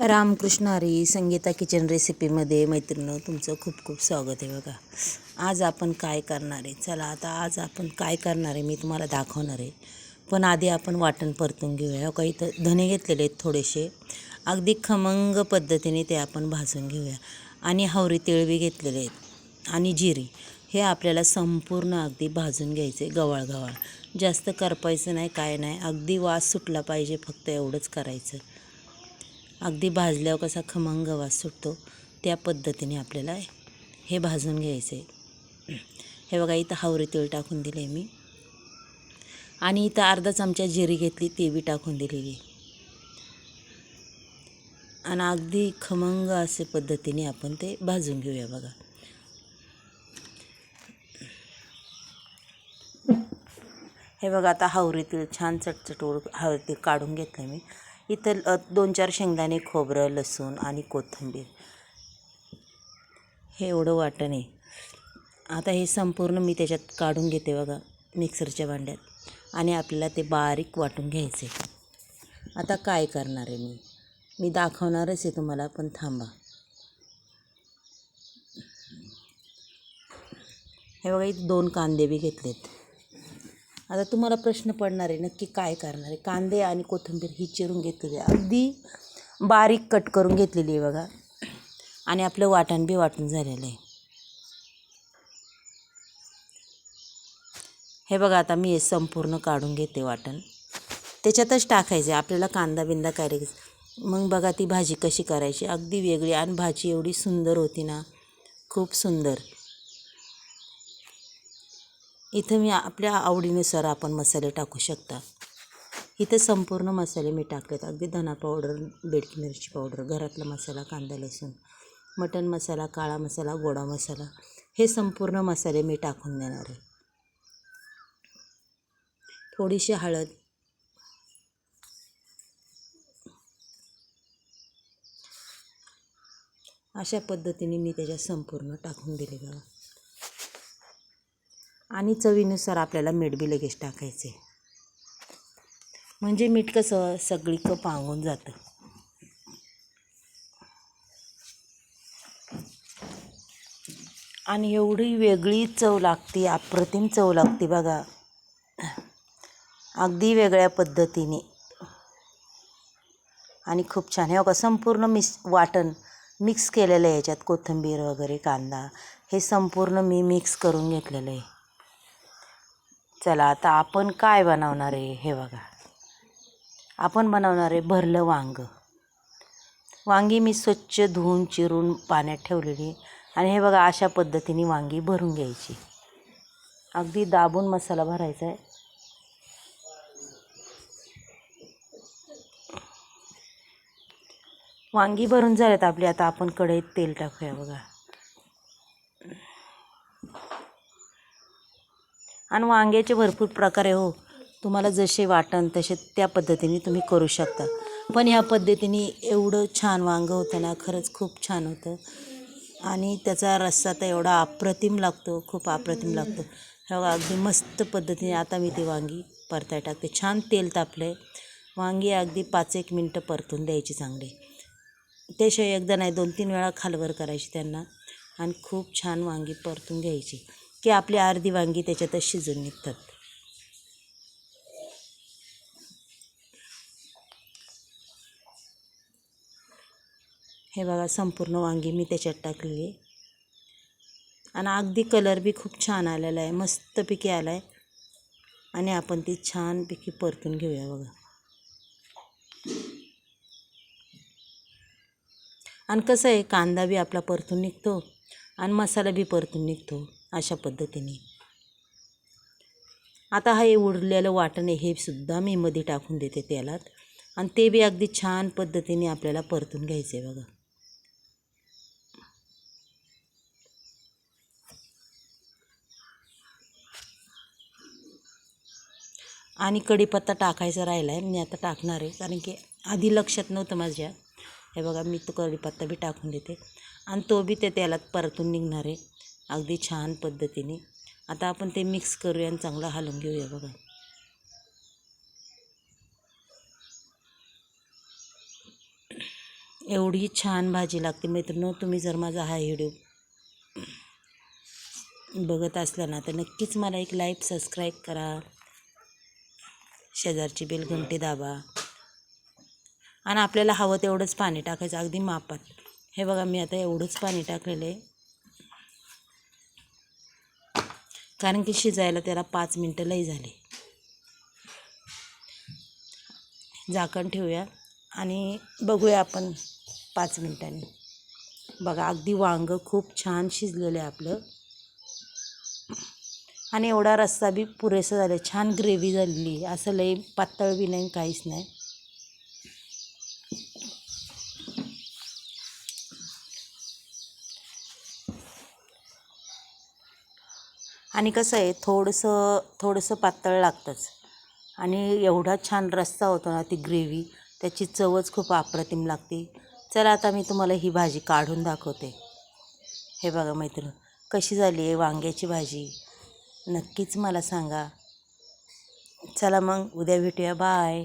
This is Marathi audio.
रामकृष्ण हरी संगीता किचन रेसिपीमध्ये मैत्रिणं तुमचं खूप खूप स्वागत आहे बघा. आज आपण काय करणार आहे? चला आता आज आपण काय करणार आहे मी तुम्हाला दाखवणार आहे. पण आधी आपण वाटण परतून घेऊया. हो, काही तर धने घेतलेले आहेत थोडेसे. अगदी खमंग पद्धतीने ते आपण भाजून घेऊया. आणि हावरी तिळबी घेतलेले आहेत. आणि जिरी. हे आपल्याला संपूर्ण अगदी भाजून घ्यायचे गवाळ गवाळ जास्त करपायचं नाही काय नाही. अगदी वास सुटला पाहिजे फक्त एवढंच करायचं. अगदी भाजल्यावर कसा खमंग वास सुटतो त्या पद्धतीने आपल्याला हे भाजून घ्यायचं आहे हे बघा इथं हावरी तेल टाकून दिले मी. आणि इथं अर्धा चमचा जिरी घेतली ती बी टाकून दिलेली. आणि अगदी खमंग असे पद्धतीने आपण ते भाजून घेऊया बघा. हे बघा आता हावरीतील छान चटचटोड हावरी हावरीतील काढून घेतलं मी. इथं दोन चार शेंगदाणे खोबरं लसूण आणि कोथिंबीर. हे एवढं वाटण आहे. आता हे संपूर्ण मी त्याच्यात काढून घेते बघा मिक्सरच्या भांड्यात. आणि आपल्याला ते बारीक वाटून घ्यायचे. आता काय करणार आहे मी? मी दाखवणारच आहे तुम्हाला पण थांबा. हे बघा इथे दोन कांदे बी घेतलेत. आता तुम्हाला प्रश्न पडणार आहे नक्की काय करणार आहे? कांदे आणि कोथिंबीर ही चिरून घेतलेली आहे. अगदी बारीक कट करून घेतलेली आहे बघा. आणि आपलं वाटण बी वाटून झालेलं आहे. हे बघा आता मी हे संपूर्ण काढून घेते वाटण. त्याच्यातच टाकायचं आहे. आपल्याला कांदा बिंदा करायचं. मग बघा ती भाजी कशी करायची. अगदी वेगळी आणि भाजी एवढी सुंदर होती ना. खूप सुंदर. इथं मी आपल्या आवडीनुसार आपण मसाले टाकू शकता. इथं संपूर्ण मसाले मी टाकलेत. अगदी धना पावडर बेडकी मिरची पावडर घरातला मसाला कांदा लसूण मटन मसाला काळा मसाला गोडा मसाला हे संपूर्ण मसाले मी टाकून देणार आहे. थोडीशी हळद अशा पद्धतीने मी त्याच्यात संपूर्ण टाकून दिले बघा आणि चवीनुसार आपल्याला मीठ बी लगेच टाकायचे. म्हणजे मीठ कसं सगळीकडं पांगून जातं. आणि एवढी वेगळी चव लागते अप्रतिम चव लागते बघा. अगदी वेगळ्या पद्धतीने. आणि खूप छान हे बघा संपूर्ण मिस वाटण मिक्स केलेलं आहे याच्यात कोथिंबीर वगैरे कांदा. हे संपूर्ण मी मिक्स करून घेतलेलं आहे. चला आता आपण काय बनवणार आहे हे बघा. आपण बनवणार आहे भरलं वांग. वांगी मी स्वच्छ धुवून चिरून पाण्यात ठेवलेली आणि हे बघा अशा पद्धतीने वांगी भरून घ्यायची. अगदी दाबून मसाला भरायचा आहे. वांगी भरून झाल्यात आपली. आता आपण कढईत तेल टाकूया बघा. आणि वांग्याचे भरपूर प्रकार आहे हो. तुम्हाला जसे वाटण तसे त्या पद्धतीने तुम्ही करू शकता. पण ह्या पद्धतीने एवढं छान वांगं होतं ना खरंच खूप छान होतं. आणि त्याचा रस्सा तर एवढा अप्रतिम लागतो खूप अप्रतिम लागतो. हे अगदी मस्त पद्धतीने आता मी ते वांगी परताय टाकते. छान तेल तापलं वांगी अगदी पाच एक मिनटं परतून द्यायची चांगली. त्याशिवाय एकदा नाही दोन तीन वेळा खालवर करायची त्यांना. आणि खूप छान वांगी परतून घ्यायची. की आपली अर्धी वांगी त्याच्यातच शिजून निघतात. हे बघा संपूर्ण वांगी मी त्याच्यात टाकलेली आहे. आणि अगदी कलर बी खूप छान आलेला आहे मस्तपैकी आला आहे आणि आपण ती छानपैकी परतून घेऊया बघा. आणि कसं आहे कांदा बी आपला परतून निघतो आणि मसाला बी परतून निघतो. अशा पद्धतीने. आता हा हे उरलेलं वाटणे हे सुद्धा मी मध्ये टाकून देते तेलात. आणि ते बी अगदी छान पद्धतीने आपल्याला परतून घ्यायचं आहे बघा. आणि कढीपत्ता टाकायचा राहिला आहे मी आता टाकणार आहे. कारण की आधी लक्षात नव्हतं माझ्या. हे बघा मी तो कढीपत्ता बी टाकून देते. आणि तो बी ते तेलात परतून निघणार आहे. अगदी छान पद्धतीने. आता आपण ते मिक्स करूया आणि चांगलं हलवून घेऊया बघा. एवढी छान भाजी लागते मित्रांनो तुम्ही जर माझा हा व्हिडिओ बघत असला ना तर नक्कीच मला एक लाईक सबस्क्राईब करा. शेजारची बेल घंटी दाबा. आणि आपल्याला हवं तेवढंच पाणी टाकायचं. अगदी मापात. हे बघा मी आता एवढंच पाणी टाकलेलं आहे. कारण की शिजायला त्याला पाच मिनटं लई झाले. झाकण ठेवूया आणि बघूया आपण पाच मिनटांनी. बघा अगदी वांगं खूप छान शिजलेलं आहे आपलं. आणि एवढा रस्सा बी पुरेसा झाला छान ग्रेव्ही झालेली असं लई पातळ बी नाही काहीच नाही. आणि कसं आहे थोडंसं थोडंसं पातळ लागतंच. आणि एवढा छान रस्सा होतो ना ती ग्रेव्ही त्याची चवच खूप अप्रतिम लागते. चला आता मी तुम्हाला ही भाजी काढून दाखवते. हे बघा मैत्रीण कशी झाली आहे वांग्याची भाजी. नक्कीच मला सांगा. चला मग उद्या भेटूया. बाय.